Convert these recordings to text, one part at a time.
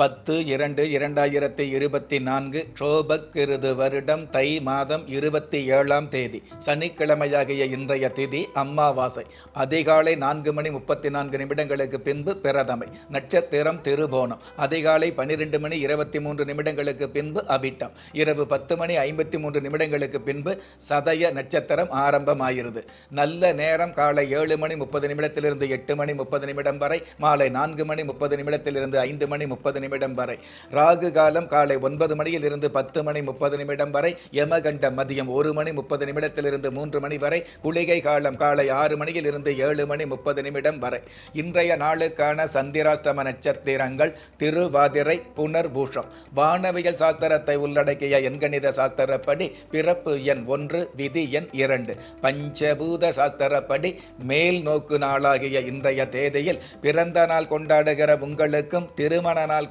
பத்து இரண்டு இரண்டாயிரத்தி இருபத்தி நான்கு ஷோபக்கிருது வருடம் தை மாதம் இருபத்தி ஏழாம் தேதி. சனிக்கிழமையாகிய இன்றைய திதி அம்மாவாசை. அதிகாலை நான்கு மணி முப்பத்தி நான்கு நிமிடங்களுக்கு பின்பு பிரதமை. நட்சத்திரம் திருவோணம். அதிகாலை பன்னிரெண்டு மணி இருபத்தி மூன்று நிமிடங்களுக்கு பின்பு அவிட்டம். இரவு பத்து மணி ஐம்பத்தி மூன்று நிமிடங்களுக்கு பின்பு சதய நட்சத்திரம் ஆரம்பமாகிறது. நல்ல நேரம் காலை ஏழு மணி முப்பது நிமிடத்திலிருந்து எட்டு மணி முப்பது நிமிடம் வரை மாலை நான்கு மணி முப்பது நிமிடத்திலிருந்து ஐந்து மணி முப்பது நிமிடம் வரை. ராகு காலம் காலை ஒன்பது மணியிலிருந்து பத்து மணி முப்பது நிமிடம் வரை. யமகண்டம் மதியம் ஒரு மணி முப்பது நிமிடத்திலிருந்து மூன்று மணி வரை. குளிகை காலம் காலை ஆறு மணியிலிருந்து ஏழு மணி முப்பது நிமிடம் வரை. இன்றைய நாளுக்கான சந்திராஷ்டம நட்சத்திரங்கள் திருவாதிரை புனர்பூஷம். வானவியல் சாஸ்திரத்தை உள்ளடக்கிய எண்கணித சாஸ்திரப்படி பிறப்பு எண் ஒன்று விதி எண் இரண்டு. பஞ்சபூத சாஸ்திரப்படி மேல் நோக்கு நாளாகிய இன்றைய தேதியில் பிறந்த நாள் கொண்டாடுகிற உங்களுக்கும் திருமண நாள்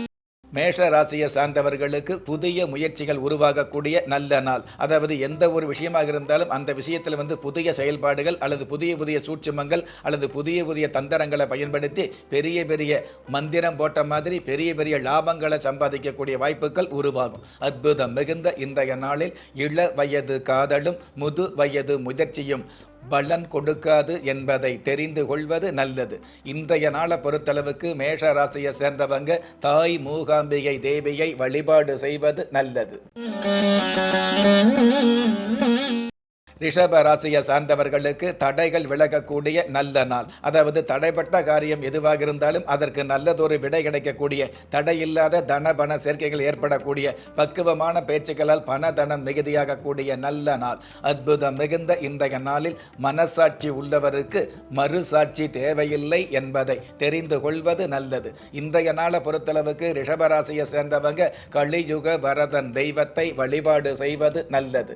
மேஷ ராசியை சார்ந்தவர்களுக்கு புதிய முயற்சிகள் உருவாகக்கூடிய நல்ல நாள். அதாவது எந்த ஒரு விஷயமாக இருந்தாலும் அந்த விஷயத்தில் வந்து புதிய செயல்பாடுகள் அல்லது புதிய புதிய சூட்சுமங்கள் அல்லது புதிய புதிய தந்திரங்களை பயன்படுத்தி பெரிய பெரிய மந்திரம் போட்ட மாதிரி பெரிய பெரிய லாபங்களை சம்பாதிக்கக்கூடிய வாய்ப்புகள் உருவாகும். அற்புதம் மிகுந்த இன்றைய நாளில் இள வயது காதலும் முது வயது முயற்சியும் பலன் கொடுக்காது என்பதை தெரிந்து கொள்வது நல்லது. இன்றைய நாளை பொறுத்தளவுக்கு மேஷ ராசியை சேர்ந்தவங்க தாய் மூகாம்பிகை தேவியை வழிபாடு செய்வது நல்லது. ரிஷப ராசியை சார்ந்தவர்களுக்கு தடைகள் விலகக்கூடிய நல்ல நாள். அதாவது தடைப்பட்ட காரியம் எதுவாக இருந்தாலும் அதற்கு நல்லதொரு விடை கிடைக்கக்கூடிய தடையில்லாத தன பண சேர்க்கைகள் ஏற்படக்கூடிய பக்குவமான பேச்சுக்களால் பண தனம் மிகுதியாகக்கூடிய நல்ல நாள். அற்புதம் மிகுந்த இன்றைய நாளில் மனசாட்சி உள்ளவருக்கு மறுசாட்சி தேவையில்லை என்பதை தெரிந்து கொள்வது நல்லது. இன்றைய நாளை பொறுத்தளவுக்கு ரிஷபராசியை சேர்ந்தவங்க கலியுக வரதன் தெய்வத்தை வழிபாடு செய்வது நல்லது.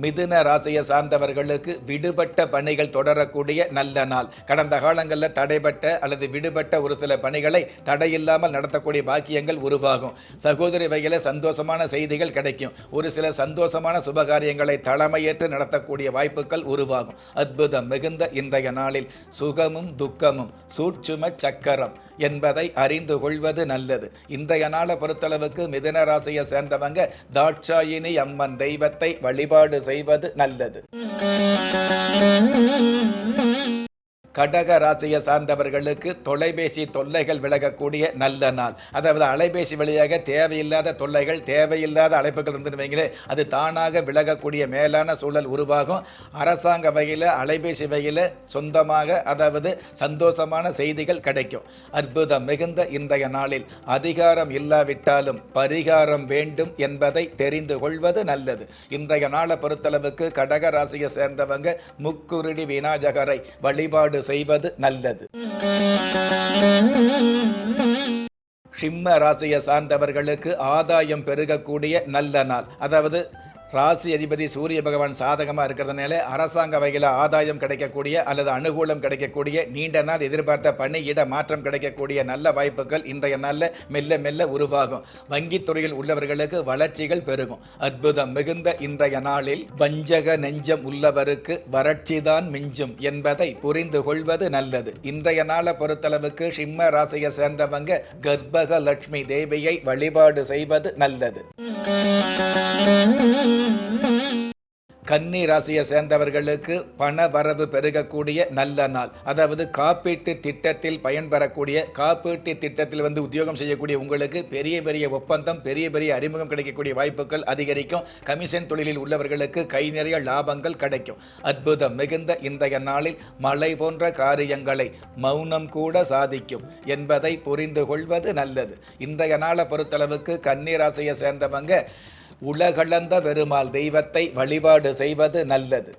மிதுன ராசியை சார்ந்தவர்களுக்கு விடுபட்ட பணிகள் தொடரக்கூடிய நல்ல நாள். கடந்த காலங்களில் தடைபட்ட அல்லது விடுபட்ட ஒரு சில பணிகளை தடையில்லாமல் நடத்தக்கூடிய பாக்கியங்கள் உருவாகும். சகோதரி வகையில் சந்தோஷமான செய்திகள் கிடைக்கும். ஒரு சில சந்தோஷமான சுபகாரியங்களை தலைமையேற்று நடத்தக்கூடிய வாய்ப்புகள் உருவாகும். அற்புதம் மிகுந்த இன்றைய நாளில் சுகமும் துக்கமும் சூட்சும சக்கரம் என்பதை அறிந்து கொள்வது நல்லது. இன்றைய நாளை பொறுத்தளவுக்கு மிதுன ராசியை சேர்ந்தவங்க தாட்சாயினி அம்மன் தெய்வத்தை வழிபாடு செய்வது நல்லது. கடக ராசியை சார்ந்தவர்களுக்கு தொலைபேசி தொல்லைகள் விலகக்கூடிய நல்ல நாள். அதாவது அலைபேசி வழியாக தேவையில்லாத தொல்லைகள் தேவையில்லாத அழைப்புகள் இருந்துருவீங்களே அது தானாக விலகக்கூடிய மேலான சூழல் உருவாகும். அரசாங்க வகையில் அலைபேசி வகையில் சொந்தமாக அதாவது சந்தோஷமான செய்திகள் கிடைக்கும். அற்புதம் மிகுந்த இன்றைய நாளில் அதிகாரம் இல்லாவிட்டாலும் பரிகாரம் வேண்டும் என்பதை தெரிந்து கொள்வது நல்லது. இன்றைய நாளை பொறுத்தளவுக்கு கடக ராசியை சேர்ந்தவங்க முக்குருடி விநாயகரை வழிபாடு செய்வது நல்லது. சிம்ம ராசியை சார்ந்தவர்களுக்கு ஆதாயம் பெருகக்கூடிய நல்ல நாள். அதாவது ராசி அதிபதி சூரிய பகவான் சாதகமாக இருக்கிறதுனால அரசாங்க வகையில் ஆதாயம் கிடைக்கக்கூடிய அல்லது அனுகூலம் கிடைக்கக்கூடிய நீண்ட நாள் எதிர்பார்த்த பணியிட மாற்றம் கிடைக்கக்கூடிய நல்ல வாய்ப்புகள் இன்றைய நாளில் மெல்ல மெல்ல உருவாகும். வங்கித்துறையில் உள்ளவர்களுக்கு வளர்ச்சிகள் பெருகும். அற்புதம் மிகுந்த இன்றைய நாளில் வஞ்சக நெஞ்சம் உள்ளவருக்கு வறட்சிதான் மிஞ்சும் என்பதை புரிந்து கொள்வது நல்லது. இன்றைய நாளை பொறுத்தளவுக்கு சிம்ம ராசியை சேர்ந்தவங்க கர்ப்பக லட்சுமி தேவியை வழிபாடு செய்வது நல்லது. கன்னி ராசியை சேர்ந்தவர்களுக்கு பண வரவு பெருகக்கூடிய நல்ல நாள். அதாவது காப்பீட்டு திட்டத்தில் பயன்பெறக்கூடிய காப்பீட்டு திட்டத்தில் வந்து உத்தியோகம் செய்யக்கூடிய உங்களுக்கு பெரிய பெரிய ஒப்பந்தம் பெரிய பெரிய அறிமுகம் கிடைக்கக்கூடிய வாய்ப்புகள் அதிகரிக்கும். கமிஷன் தொழிலில் உள்ளவர்களுக்கு கை நிறைய லாபங்கள் கிடைக்கும். அற்புதம் மிகுந்த இன்றைய நாளில் மழை போன்ற காரியங்களை மௌனம் கூட சாதிக்கும் என்பதை புரிந்து கொள்வது நல்லது. இன்றைய நாளை பொறுத்தளவுக்கு கன்னி ராசியை சேர்ந்தவங்க உலகளந்த பெருமாள் தெய்வத்தை வழிபாடு செய்வது நல்லது.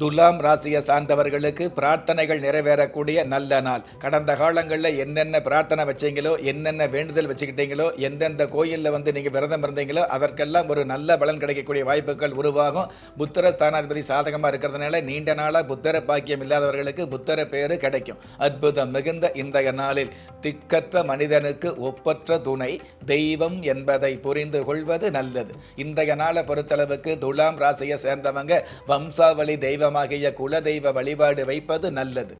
துலாம் ராசியை சார்ந்தவர்களுக்கு பிரார்த்தனைகள் நிறைவேறக்கூடிய நல்ல நாள். கடந்த காலங்களில் என்னென்ன பிரார்த்தனை வச்சீங்களோ என்னென்ன வேண்டுதல் வச்சுக்கிட்டீங்களோ எந்தெந்த கோயிலில் வந்து நீங்கள் விரதம் இருந்தீங்களோ அதற்கெல்லாம் ஒரு நல்ல பலன் கிடைக்கக்கூடிய வாய்ப்புகள் உருவாகும். புத்திர ஸ்தானாதிபதி சாதகமாக இருக்கிறதுனால நீண்ட நாளாக புத்தர பாக்கியம் இல்லாதவர்களுக்கு புத்தர பேர் கிடைக்கும். அற்புதம் மிகுந்த இன்றைய நாளில் திக்கற்ற மனிதனுக்கு ஒப்பற்ற துணை தெய்வம் என்பதை புரிந்து கொள்வது நல்லது. இன்றைய நாளை பொறுத்தளவுக்கு துலாம் ராசியை சேர்ந்தவங்க வம்சாவளி தெய்வம் தெய்வமாகிய குலதெய்வ வழிபாடு வைப்பது நல்லது.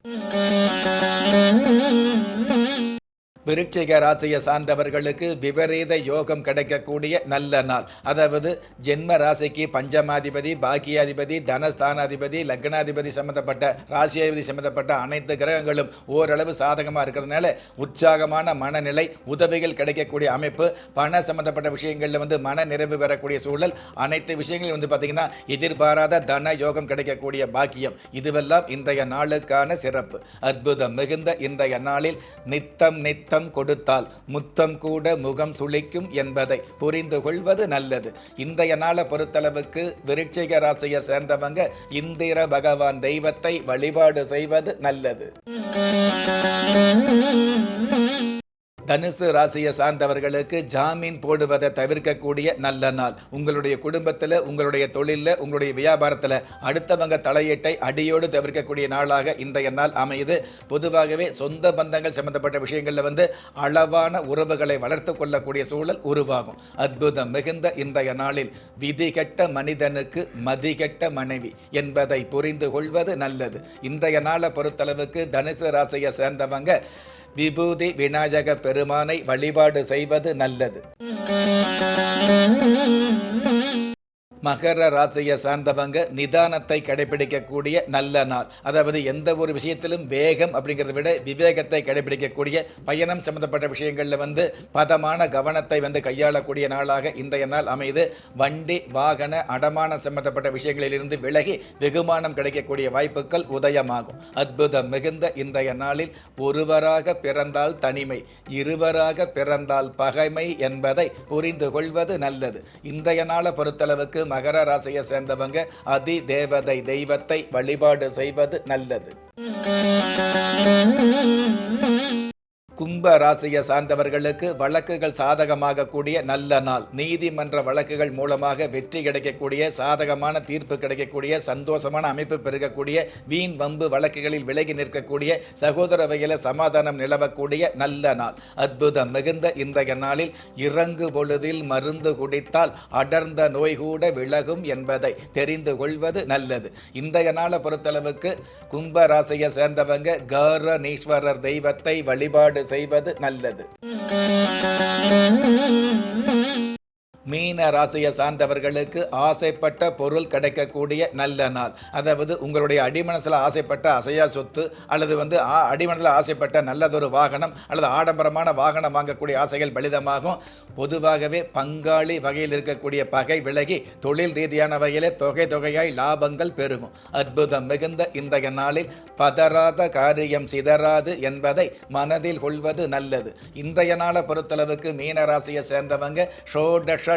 விருட்சிக ராசியை சார்ந்தவர்களுக்கு விபரீத யோகம் கிடைக்கக்கூடிய நல்ல நாள். அதாவது ஜென்ம ராசிக்கு பஞ்சமாதிபதி பாக்கியாதிபதி தனஸ்தானாதிபதி லக்னாதிபதி சம்பந்தப்பட்ட ராசியாதிபதி சம்பந்தப்பட்ட அனைத்து கிரகங்களும் ஓரளவு சாதகமாக இருக்கிறதுனால உற்சாகமான மனநிலை உதவிகள் கிடைக்கக்கூடிய அமைப்பு பண சம்பந்தப்பட்ட விஷயங்களில் வந்து மன நிறைவு பெறக்கூடிய சூழல் அனைத்து விஷயங்களும் வந்து பார்த்திங்கன்னா எதிர்பாராத தன யோகம் கிடைக்கக்கூடிய பாக்கியம். இதுவெல்லாம் இன்றைய நாளுக்கான சிறப்பு. அற்புதம் மிகுந்த இன்றைய நாளில் நித்தம் நித்தம் கொடுத்தால் முத்தம் கூட முகம் சுளிக்கும் என்பதை புரிந்து கொள்வது நல்லது. இன்றைய நாளை பொறுத்தளவுக்கு விருட்சிக ராசியை சேர்ந்தவங்க இந்திர பகவான் தெய்வத்தை வழிபாடு செய்வது நல்லது. தனுசு ராசியை சார்ந்தவர்களுக்கு ஜாமீன் போடுவதை தவிர்க்கக்கூடிய நல்ல நாள். உங்களுடைய குடும்பத்தில் உங்களுடைய தொழிலில் உங்களுடைய வியாபாரத்தில் அடுத்தவங்க தலையீட்டை அடியோடு தவிர்க்கக்கூடிய நாளாக இன்றைய நாள் அமையுது. பொதுவாகவே சொந்த பந்தங்கள் சம்பந்தப்பட்ட விஷயங்களில் வந்து அளவான உறவுகளை வளர்த்து கொள்ளக்கூடிய சூழல் உருவாகும். அற்புதம் மிகுந்த இன்றைய நாளில் விதிகெட்ட மனிதனுக்கு மதிகெட்ட மனைவி என்பதை புரிந்து கொள்வது நல்லது. இன்றைய நாளை பொறுத்தளவுக்கு தனுசு ராசியை சேர்ந்தவங்க விபூதி விநாயக பெருமானை வழிபாடு செய்வது நல்லது. மகர ராசியை சார்ந்தவங்க நிதானத்தை கடைபிடிக்கக்கூடிய நல்ல நாள். அதாவது எந்த ஒரு விஷயத்திலும் வேகம் அப்படிங்கிறத விட விவேகத்தை கடைபிடிக்கக்கூடிய பயணம் சம்பந்தப்பட்ட விஷயங்களில் வந்து பதமான கவனத்தை வந்து கையாளக்கூடிய நாளாக இன்றைய நாள் அமைது வண்டி வாகன அடமானம் சம்பந்தப்பட்ட விஷயங்களிலிருந்து விலகி வெகுமானம் கிடைக்கக்கூடிய வாய்ப்புகள் உதயமாகும். அற்புதம் மிகுந்த இன்றைய நாளில் ஒருவராக பிறந்தால் தனிமை இருவராக பிறந்தால் பகைமை என்பதை புரிந்து கொள்வது நல்லது. இன்றைய நாளை பொறுத்தளவுக்கு மகர ராசியை சேர்ந்தவங்க அதி தேவதை தெய்வத்தை வழிபாடு செய்வது நல்லது. கும்ப ராசியை சார்ந்தவர்களுக்கு வழக்குகள் சாதகமாக கூடிய நல்ல நாள். நீதிமன்ற வழக்குகள் மூலமாக வெற்றி கிடைக்கக்கூடிய சாதகமான தீர்ப்பு கிடைக்கக்கூடிய சந்தோஷமான அமைப்பு பெருகக்கூடிய வீண் வம்பு வழக்குகளில் விலகி நிற்கக்கூடிய சகோதர வகையில் சமாதானம் நிலவக்கூடிய நல்ல நாள். அற்புதம் மிகுந்த இன்றைய நாளில் இறங்கு பொழுதில் மருந்து குடித்தால் அடர்ந்த நோய் கூட விலகும் என்பதை தெரிந்து கொள்வது நல்லது. இன்றைய நாளை பொறுத்தளவுக்கு கும்ப ராசியை சேர்ந்தவங்க கௌரணீஸ்வரர் தெய்வத்தை வழிபாடு செய்வது நல்லது. மீன ராசியை சார்ந்தவர்களுக்கு ஆசைப்பட்ட பொருள் கிடைக்கக்கூடிய நல்ல நாள். அதாவது உங்களுடைய அடிமனசில் ஆசைப்பட்ட அசையா சொத்து அல்லது வந்து ஆ- ஆசைப்பட்ட நல்லதொரு வாகனம் அல்லது ஆடம்பரமான வாகனம் வாங்கக்கூடிய ஆசைகள் பலிதமாகும். பொதுவாகவே பங்காளி வகையில் இருக்கக்கூடிய பகை விலகி தொழில் ரீதியான வகையிலே தொகை தொகையாய் லாபங்கள் பெருகும். அற்புதம் மிகுந்த இன்றைய நாளில் பதறாத காரியம் சிதறாது என்பதை மனதில் கொள்வது நல்லது. இன்றைய நாளை பொறுத்தளவுக்கு மீன ராசியை சேர்ந்தவங்க ஷோடஷ